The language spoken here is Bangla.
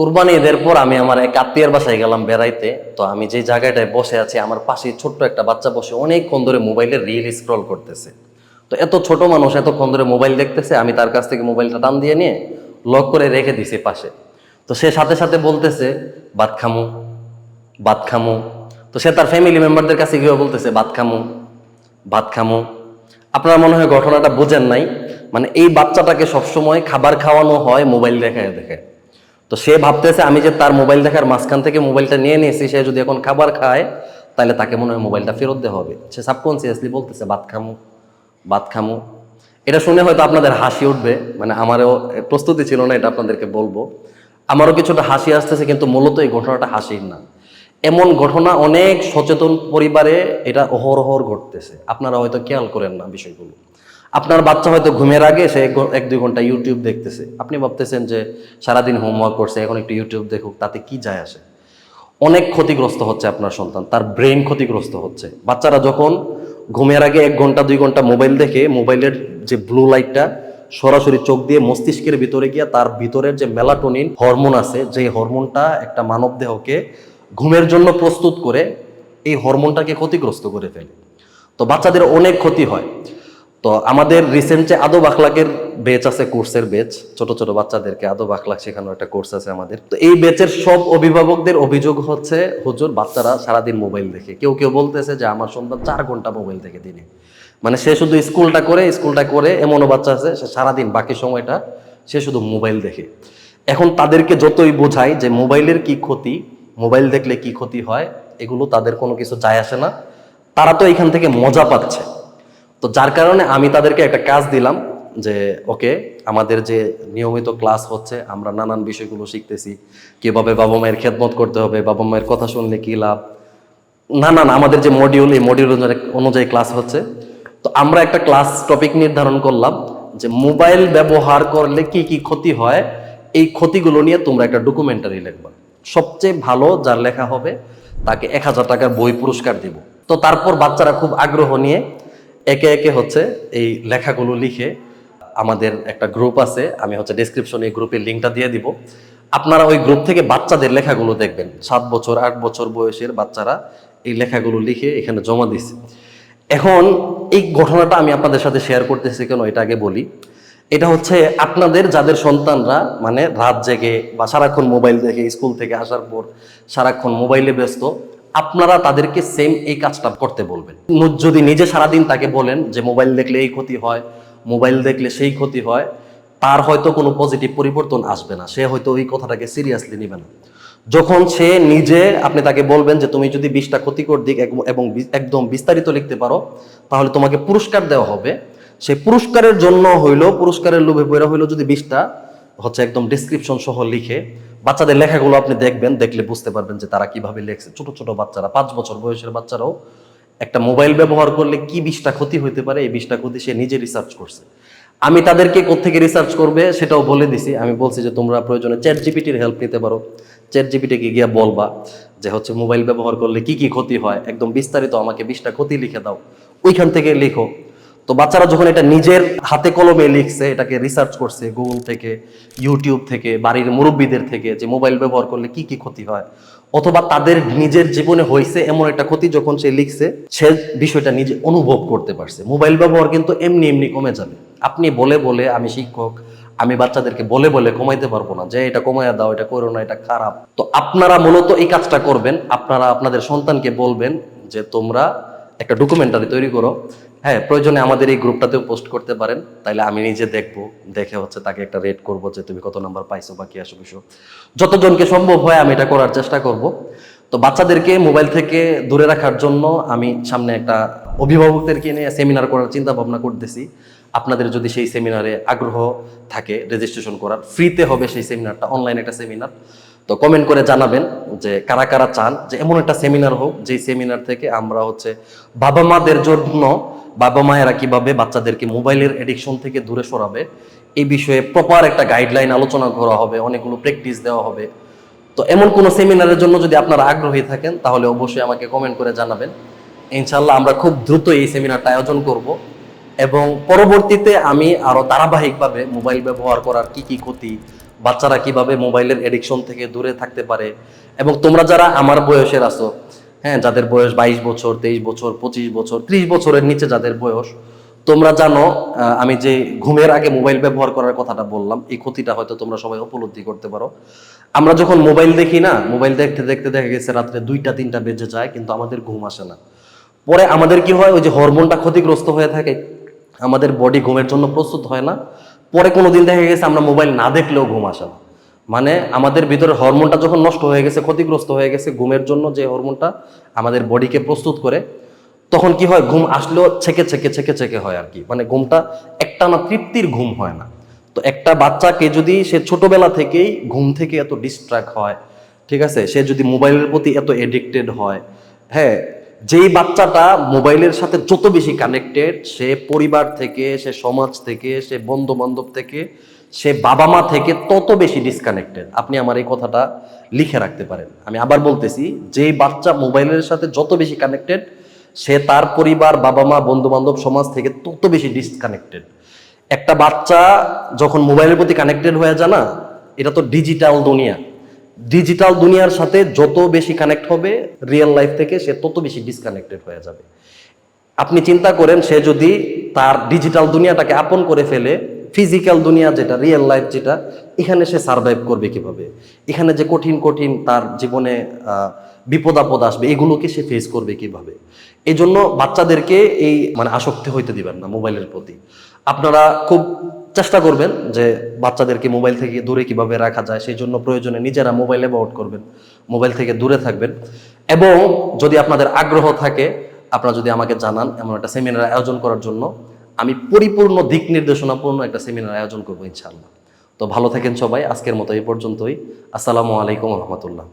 কুরবানি ঈদের পর আমি আমার এক আত্মীয়ার বাসায় গেলাম বেড়াইতে। তো আমি যে জায়গাটায় বসে আছি, আমার পাশে ছোট্ট একটা বাচ্চা বসে অনেকক্ষণ ধরে মোবাইলে রিল স্ক্রল করতেছে। তো এত ছোট মানুষ এতক্ষণ ধরে মোবাইল দেখতেছে, আমি তার কাছ থেকে মোবাইলটা টান দিয়ে নিয়ে লক করে রেখে দিছি পাশে। তো সে সাথে সাথে বলতেছে, ভাত খামু ভাত খামু। তো সে তার ফ্যামিলি মেম্বারদের কাছে গিয়ে বলতেছে, ভাত খামু ভাত খামু। আপনারা মনে হয় ঘটনাটা বোঝেন নাই? মানে এই বাচ্চাটাকে সবসময় খাবার খাওয়ানো হয় মোবাইল দেখায় দেখে তো সে ভাবতেছে আমি যে তার মোবাইল দেখার মাঝখান থেকে মোবাইলটা নিয়ে নিয়েছি, সে যদি এখন খাবার খায়, তাহলে তাকে মনে হয় মোবাইলটা ফেরত দেওয়া হবে। সে সাবকনসিয়াসলি বলতেছে, ভাত খামু ভাত খামু। এটা শুনে হয়তো আপনাদের হাসি উঠবে মানে আমারও প্রস্তুতি ছিল না এটা আপনাদেরকে বলব। আমারও কিছুটা হাসি আসতেছে, কিন্তু মূলত এই ঘটনাটা হাসির না। এমন ঘটনা অনেক সচেতন পরিবারে এটা অহরহর ঘটতেছে। আপনারা হয়তো খেয়াল করেন না বিষয়গুলো। আপনার বাচ্চা হয়তো ঘুমের আগে সে এক দুই ঘণ্টা ইউটিউব দেখতেছে। আপনি ভাবতেছেন যে সারাদিন হোমওয়ার্ক করছে, এখন একটু ইউটিউব দেখুক, তাতে কি যায় আসে? অনেক ক্ষতিগ্রস্ত হচ্ছে আপনার সন্তান, তার ব্রেন ক্ষতিগ্রস্ত হচ্ছে। বাচ্চারা যখন ঘুমের আগে এক ঘণ্টা, দুই ঘণ্টা মোবাইল দেখে মোবাইলের যে ব্লু লাইটটা সরাসরি চোখ দিয়ে মস্তিষ্কের ভিতরে গিয়া তার ভিতরের যে মেলাটোনিন হরমোন আছে, যে হরমোনটা একটা মানব দেহকে ঘুমের জন্য প্রস্তুত করে, এই হরমোনটাকে ক্ষতিগ্রস্ত করে ফেলে। তো বাচ্চাদের অনেক ক্ষতি হয়। তো আমাদের রিসেন্ট যে আদব আখলাকের বেচ আছে কোর্সের বেচ ছোট ছোট বাচ্চাদেরকে আদব আখলাক শেখানোর একটা কোর্স আছে আমাদের। তো এই বেচের সব অভিভাবকদের অভিযোগ হচ্ছে, হুজুর, বাচ্চারা সারাদিন মোবাইল দেখে। কেউ কেউ বলতেছে যে, আমার সন্তান চার ঘণ্টা মোবাইল দেখে দিনে। মানে সে শুধু স্কুলটা করে স্কুলটা করে এমনও বাচ্চা আছে, সে সারাদিন, বাকি সময়টা সে শুধু মোবাইল দেখে। এখন তাদেরকে যতই বোঝাই যে, মোবাইলের কি ক্ষতি, মোবাইল দেখলে কি ক্ষতি হয়, এগুলো তাদের কোনো কিছু যায় আসে না। তারা তো এখান থেকে মজা পাচ্ছে। তো যার কারণে আমি তাদেরকে একটা কাজ দিলাম যে, ওকে, আমাদের যে নিয়মিত ক্লাস হচ্ছে, আমরা নানান বিষয়গুলো শিখতেছি। কীভাবে বাবা মায়ের খেদমত করতে হবে, বাবা মায়ের কথা শুনলে কি লাভ? নানান আমাদের যে মডিউল এই মডিউল অনুযায়ী ক্লাস হচ্ছে। তো আমরা একটা ক্লাস টপিক নির্ধারণ করলাম যে, মোবাইল ব্যবহার করলে কি কি ক্ষতি হয়? এই ক্ষতিগুলো নিয়ে তোমরা একটা ডকুমেন্টারি লিখবা। সবচেয়ে ভালো যার লেখা হবে, তাকে এক হাজার টাকার বই পুরস্কার দিব। তো তারপর বাচ্চারা খুব আগ্রহ নিয়ে একে একে হচ্ছে এই লেখাগুলো লিখে আমাদের একটা গ্রুপ আছে, আমি হচ্ছে ডেসক্রিপশনে এই গ্রুপের লিঙ্কটা দিয়ে দিব। আপনারা ওই গ্রুপ থেকে বাচ্চাদের লেখাগুলো দেখবেন। সাত বছর, আট বছর বয়সের বাচ্চারা এই লেখাগুলো লিখে এখানে জমা দিছে। এখন এই ঘটনাটা আমি আপনাদের সাথে শেয়ার করতেছি কেন, এটা আগে বলি। এটা হচ্ছে আপনাদের, যাদের সন্তানরা মানে রাত জেগে বা সারাক্ষণ মোবাইল দেখে স্কুল থেকে আসার পর সারাক্ষণ মোবাইলে ব্যস্ত আপনারা তাদেরকে সেম এই কাজটা করতে বলবেন। যদি নিজে সারাদিন তাকে বলেন যে মোবাইল দেখলে এই ক্ষতি হয় মোবাইল দেখলে সেই ক্ষতি হয়, তার হয়তো কোনো পজিটিভ পরিবর্তন আসবে না। সে হয়তো ওই কথাটাকে সিরিয়াসলি নেবে না। যখন সে নিজে আপনি তাকে বলবেন যে তুমি যদি বিশটা ক্ষতিকর দিক এবং একদম বিস্তারিত লিখতে পারো, তাহলে তোমাকে পুরস্কার দেওয়া হবে। সেই পুরস্কারের জন্য হইল পুরস্কারের লোভে পড়া হইল যদি বিশটা হচ্ছে একদম ডিসক্রিপশন সহ লিখে বাচ্চাদের লেখাগুলো আপনি দেখবেন, দেখলে বুঝতে পারবেন যে তারা কীভাবে লেখছে। ছোট ছোট বাচ্চারা, পাঁচ বছর বয়সের বাচ্চারাও একটা মোবাইল ব্যবহার করলে কি বিশটা ক্ষতি হইতে পারে, এই বিশটা ক্ষতি সে নিজে রিসার্চ করছে। আমি তাদেরকে কোত্থেকে রিসার্চ করবে সেটাও বলে দিছি। আমি বলছি যে তোমরা প্রয়োজনে চ্যাট জিপিটির হেল্প নিতে পারো। চ্যাট জিপিটিকে গিয়ে বলবা যে হচ্ছে মোবাইল ব্যবহার করলে কি কি ক্ষতি হয়? একদম বিস্তারিত আমাকে বিশটা ক্ষতি লিখে দাও। ওইখান থেকে লিখো। তো বাচ্চারা যখন এটা নিজের হাতে কলমে লিখছে, এটাকে রিসার্চ করছে গুগল থেকে ইউটিউব থেকে, বাড়ির মুরব্বীদের থেকে, যে মোবাইল ব্যবহার করলে কি কি ক্ষতি হয়, অথবা তাদের নিজের জীবনে হয়েছে এমন একটা ক্ষতি যখন সে লিখছে, সে বিষয়টা নিজে অনুভব করতে পারছে। মোবাইল ব্যবহার কিন্তু এমনি এমনি কমে যাবে। আপনি বলে বলে, আমি শিক্ষক, আমি বাচ্চাদেরকে বলে বলে কমাইতে পারব না, যে এটা কমাইয়া দাও, এটা করো না, এটা খারাপ। তো আপনারা মূলত এই কাজটা করবেন, আপনারা আপনাদের সন্তানকে বলবেন যে তোমরা একটা ডকুমেন্টারি তৈরি করো। হ্যাঁ প্রয়োজনে আমাদের এই গ্রুপটাতেও পোস্ট করতে পারেন। তাইলে আমি নিজে দেখব, দেখে হচ্ছে তাকে একটা রেট করব যে তুমি কত নাম্বার পাইছো বা কি আসো কিছু যতজনকে সম্ভব হয় আমি এটা করার চেষ্টা করব। তো বাচ্চাদেরকে মোবাইল থেকে দূরে রাখার জন্য আমি সামনে একটা অভিভাবকদেরকে নিয়ে সেমিনার করার চিন্তা ভাবনা করতেছি। আপনাদের যদি সেই সেমিনারে আগ্রহ থাকে রেজিস্ট্রেশন করার ফ্রিতে হবে সেই সেমিনারটা অনলাইন একটা সেমিনার তো কমেন্ট করে জানাবেন যে কারা কারা চান, যে এমন একটা সেমিনার হোক, যেই সেমিনার থেকে আমরা হচ্ছে বাবা মাদের জন্য, বাবা মায়েরা কীভাবে বাচ্চাদেরকে মোবাইলের এডিকশন থেকে দূরে সরাবে, এই বিষয়ে প্রপার একটা গাইডলাইন আলোচনা করা হবে, অনেকগুলো প্র্যাকটিস দেওয়া হবে। তো এমন কোনো সেমিনারের জন্য যদি আপনারা আগ্রহী থাকেন, তাহলে অবশ্যই আমাকে কমেন্ট করে জানাবেন। ইনশাল্লাহ আমরা খুব দ্রুত এই সেমিনারটা আয়োজন করব এবং পরবর্তীতে আমি আরও ধারাবাহিকভাবে মোবাইল ব্যবহার করার কি কি ক্ষতি বাচ্চারা কীভাবে মোবাইলের এডিকশন থেকে দূরে থাকতে পারে? এবং তোমরা যারা আমার বয়সের আছো হ্যাঁ যাদের বয়স বাইশ বছর, তেইশ বছর, পঁচিশ বছর, ত্রিশ বছরের নিচে যাদের বয়স, তোমরা জানো আমি যে ঘুমের আগে মোবাইল ব্যবহার করার কথাটা বললাম, এই ক্ষতিটা হয়তো তোমরা সবাই উপলব্ধি করতে পারো। আমরা যখন মোবাইল দেখি না, মোবাইল দেখতে দেখতে দেখা গেছে রাত্রে দুইটা, তিনটা বেজে যায়, কিন্তু আমাদের ঘুম আসে না। পরে আমাদের কি হয়, ওই যে হরমোনটা ক্ষতিগ্রস্ত হয়ে থাকে, আমাদের বডি ঘুমের জন্য প্রস্তুত হয় না। পরে কোনো দিন দেখা গেছে আমরা মোবাইল না দেখলেও ঘুম আসে না। মানে আমাদের ভিতরে হরমোনটা যখন নষ্ট হয়ে গেছে, ক্ষতিগ্রস্ত হয়ে গেছে ঘুমের জন্য যে হরমোনটা আমাদের বডিকে প্রস্তুত করে, তখন কি হয়? ঘুম আসলেও ছেকে ছেকে ছেকে ছেকে হয় আর কি। মানে ঘুমটা একটা না তৃপ্তির ঘুম হয় না। তো একটা বাচ্চাকে যদি সে ছোটবেলা থেকেই ঘুম থেকে এত ডিস্ট্র্যাক্ট হয়, ঠিক আছে? সে যদি মোবাইলের প্রতি এত এডিক্টেড হয় হ্যাঁ যেই বাচ্চাটা মোবাইলের সাথে যত বেশি কানেক্টেড সে পরিবার থেকে, সে সমাজ থেকে, সে বন্ধু বান্ধব থেকে, সে বাবা মা থেকে তত বেশি ডিসকানেক্টেড আপনি আমার এই কথাটা লিখে রাখতে পারেন। আমি আবার বলতেছি, যেই বাচ্চা মোবাইলের সাথে যত বেশি কানেক্টেড সে তার পরিবার বাবা মা বন্ধু বান্ধব সমাজ থেকে তত বেশি ডিসকানেক্টেড একটা বাচ্চা যখন মোবাইলের প্রতি কানেক্টেড হয়ে যায় না, এটা তো ডিজিটাল দুনিয়া। ডিজিটাল দুনিয়ার সাথে যত বেশি কানেক্ট হবে রিয়েল লাইফ থেকে সে তত বেশি ডিসকানেক্টেড হয়ে যাবে। আপনি চিন্তা করেন, সে যদি তার ডিজিটাল দুনিয়াটাকে আপন করে ফেলে ফিজিক্যাল দুনিয়া যেটা রিয়েল লাইফ যেটা, এখানে সে সার্ভাইভ করবে কীভাবে? এখানে যে কঠিন কঠিন তার জীবনে বিপদ আপদ আসবে, এগুলোকে সে ফেস করবে কীভাবে? এই জন্য বাচ্চাদেরকে এই মানে আসক্তি হইতে দিবেন না মোবাইলের প্রতি। আপনারা খুব চেষ্টা করবেন যে বাচ্চাদেরকে মোবাইল থেকে দূরে কীভাবে রাখা যায়, সেই জন্য প্রয়োজনে নিজেরা মোবাইল অ্যাভয়েড করবেন। মোবাইল থেকে দূরে থাকবেন। এবং যদি আপনাদের আগ্রহ থাকে, আপনারা যদি আমাকে জানান এমন একটা সেমিনার আয়োজন করার জন্য, আমি পরিপূর্ণ দিক নির্দেশনাপূর্ণ একটা সেমিনার আয়োজন করব ইনশাআল্লাহ। তো ভালো থাকেন সবাই, আজকের মতো এই পর্যন্তই। আসসালামু আলাইকুম রহমতুল্লাহ।